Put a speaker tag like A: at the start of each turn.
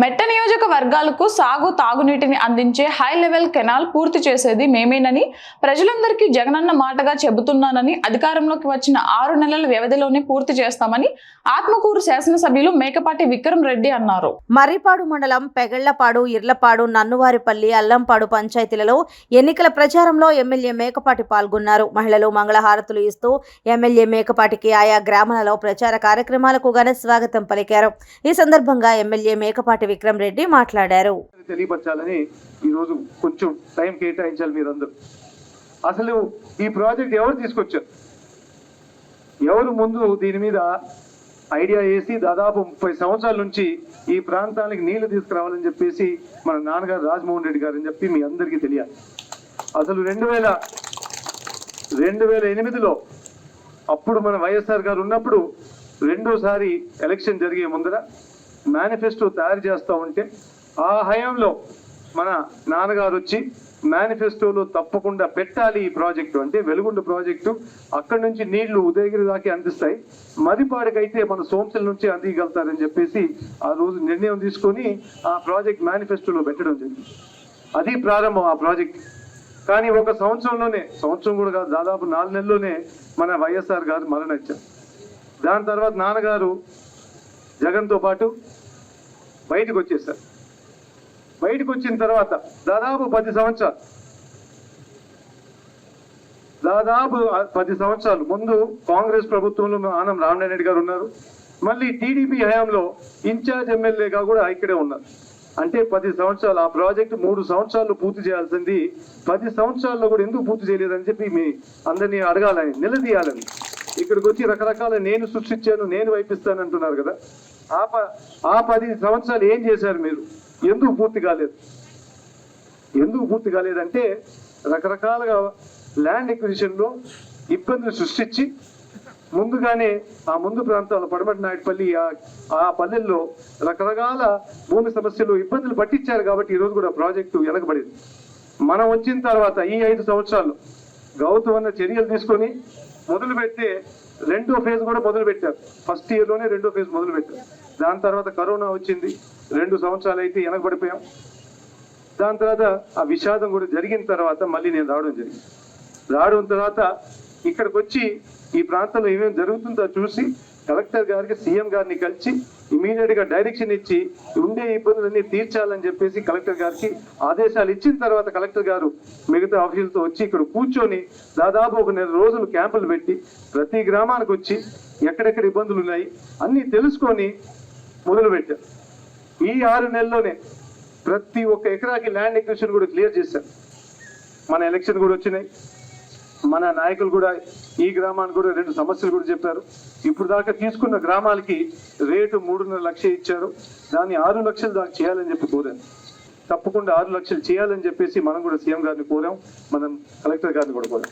A: మెట్ట నియోజకవర్గాలకు సాగు తాగునీటిని అందించే హై లెవెల్ కెనాల్ పూర్తి చేసేది మేమేనని ప్రజలందరికీ జగనన్న మాటగా చెబుతున్నానని అధికారంలోకి వచ్చిన ఆరు నెలల వ్యవధిలోనే పూర్తి చేస్తామని ఆత్మకూరు శాసనసభ్యులు మేకపాటి విక్రమ్ రెడ్డి అన్నారు.
B: మర్రిపాడు మండలం పెగళ్ళపాడు ఇర్లపాడు నన్నువారిపల్లి అల్లంపాడు పంచాయతీలలో ఎన్నికల ప్రచారంలో ఎమ్మెల్యే మేకపాటి పాల్గొన్నారు. మహిళలు మంగళహారతులు ఇస్తూ ఎమ్మెల్యే మేకపాటికి ఆయా గ్రామాలలో ప్రచార కార్యక్రమాలకు ఘన స్వాగతం పలికారు. ఈ సందర్భంగా ఎమ్మెల్యే మేకపాటి విక్రమ్ రెడ్డి మాట్లాడారు.
C: తెలియపరచాలని ఈరోజు కొంచెం టైం కేటాయించాలి మీరందరూ. అసలు ఈ ప్రాజెక్ట్ ఎవరు తీసుకొచ్చారు? ఎవరు ముందు దీని మీద ఐడియా వేసి దాదాపు ముప్పై సంవత్సరాల నుంచి ఈ ప్రాంతానికి నీళ్ళు తీసుకురావాలని చెప్పేసి మన నాన్నగారు రాజమోహన్ రెడ్డి గారు అని చెప్పి మీ అందరికీ తెలియాలి. అసలు రెండు వేల రెండు వేల ఎనిమిదిలో అప్పుడు మన వైఎస్ఆర్ గారు ఉన్నప్పుడు రెండోసారి ఎలక్షన్ జరిగే ముందర మేనిఫెస్టో తయారు చేస్తూ ఉంటే ఆ హయాంలో మన నాన్నగారు వచ్చి మేనిఫెస్టోలో తప్పకుండా పెట్టాలి ఈ ప్రాజెక్టు అంటే వెలుగుండ ప్రాజెక్టు. అక్కడి నుంచి నీళ్ళు ఉదయగిరి దాకా అందిస్తాయి. మదిపాడికైతే మన సోంసల నుంచి అందిగలుగుతారని చెప్పేసి ఆ రోజు నిర్ణయం తీసుకొని ఆ ప్రాజెక్ట్ మేనిఫెస్టోలో పెట్టడం జరిగింది. అది ప్రారంభం ఆ ప్రాజెక్ట్. కానీ ఒక సంవత్సరంలోనే సంవత్సరం కూడా కాదు దాదాపు నాలుగు నెలల్లోనే మన వైఎస్ఆర్ గారు మరణించారు. దాని తర్వాత నాన్నగారు జగన్తో పాటు బయటకు వచ్చేసారు బయటకు వచ్చిన తర్వాత దాదాపు పది సంవత్సరాలు దాదాపు పది సంవత్సరాలు ముందు కాంగ్రెస్ ప్రభుత్వంలో ఆనం రామనారాయణ గారు ఉన్నారు. మళ్ళీ టీడీపీ హయాంలో ఇన్ఛార్జ్ ఎమ్మెల్యేగా కూడా ఇక్కడే ఉన్నారు. అంటే పది సంవత్సరాలు ఆ ప్రాజెక్ట్ మూడు సంవత్సరాలు పూర్తి చేయాల్సింది. పది సంవత్సరాల్లో కూడా ఎందుకు పూర్తి చేయలేదని చెప్పి మీ అందరినీ అడగాలని నిలదీయాలని. ఇక్కడికి వచ్చి రకరకాల నేను సృష్టించాను నేను వైపిస్తాను అంటున్నారు కదా. ఆ ప ఆ పది సంవత్సరాలు ఏం చేశారు మీరు? ఎందుకు పూర్తి కాలేదు? ఎందుకు పూర్తి కాలేదంటే రకరకాలుగా ల్యాండ్ ఎక్విజిషన్లో ఇబ్బందులు సృష్టించి ముందుగానే ఆ ముందు ప్రాంతాల్లో పడమటి నాయుడుపల్లి ఆ- ఆ పల్లెల్లో రకరకాల భూమి సమస్యలు ఇబ్బందులు పట్టించారు కాబట్టి ఈరోజు కూడా ప్రాజెక్టు వెనకబడింది. మనం వచ్చిన తర్వాత ఈ ఐదు సంవత్సరాలు గౌతమ్ అన్న చర్యలు తీసుకొని మొదలు పెడితే రెండో ఫేజ్ కూడా మొదలు పెట్టారు ఫస్ట్ ఇయర్లోనే రెండో ఫేజ్ మొదలు పెట్టారు దాని తర్వాత కరోనా వచ్చింది. రెండు సంవత్సరాలు అయితే వెనకబడిపోయాం. దాని తర్వాత ఆ విషాదం కూడా జరిగిన తర్వాత మళ్ళీ నేను రావడం జరిగింది. రావడం తర్వాత ఇక్కడికి వచ్చి ఈ ప్రాంతంలో ఏమేమి జరుగుతుందో చూసి కలెక్టర్ గారికి సీఎం గారిని కలిసి ఇమీడియట్గా డైరెక్షన్ ఇచ్చి ఉండే ఇబ్బందులన్నీ తీర్చాలని చెప్పేసి కలెక్టర్ గారికి ఆదేశాలు ఇచ్చిన తర్వాత కలెక్టర్ గారు మిగతా ఆఫీసులతో వచ్చి ఇక్కడ కూర్చొని దాదాపు ఒక నెల రోజులు క్యాంపులు పెట్టి ప్రతి గ్రామానికి వచ్చి ఎక్కడెక్కడ ఇబ్బందులు ఉన్నాయి అన్ని తెలుసుకొని మొదలు పెట్టారు ఈ ఆరు నెలల్లోనే ప్రతి ఒక్క ఎకరాకి ల్యాండ్ ఎక్విషన్ కూడా క్లియర్ చేశారు. మన ఎలక్షన్ కూడా వచ్చినాయి. మన నాయకులు కూడా ఈ గ్రామానికి కూడా రెండు సమస్యలు కూడా చెప్పారు. ఇప్పుడు దాకా తీసుకున్న గ్రామాలకి రేటు మూడున్నర లక్ష ఇచ్చారు. దాన్ని ఆరు లక్షలు దాకా చేయాలని చెప్పి కోరాను తప్పకుండా ఆరు లక్షలు చేయాలని చెప్పేసి మనం కూడా సీఎం గారిని కోరాం. మనం కలెక్టర్ గారిని కూడా కోరాం.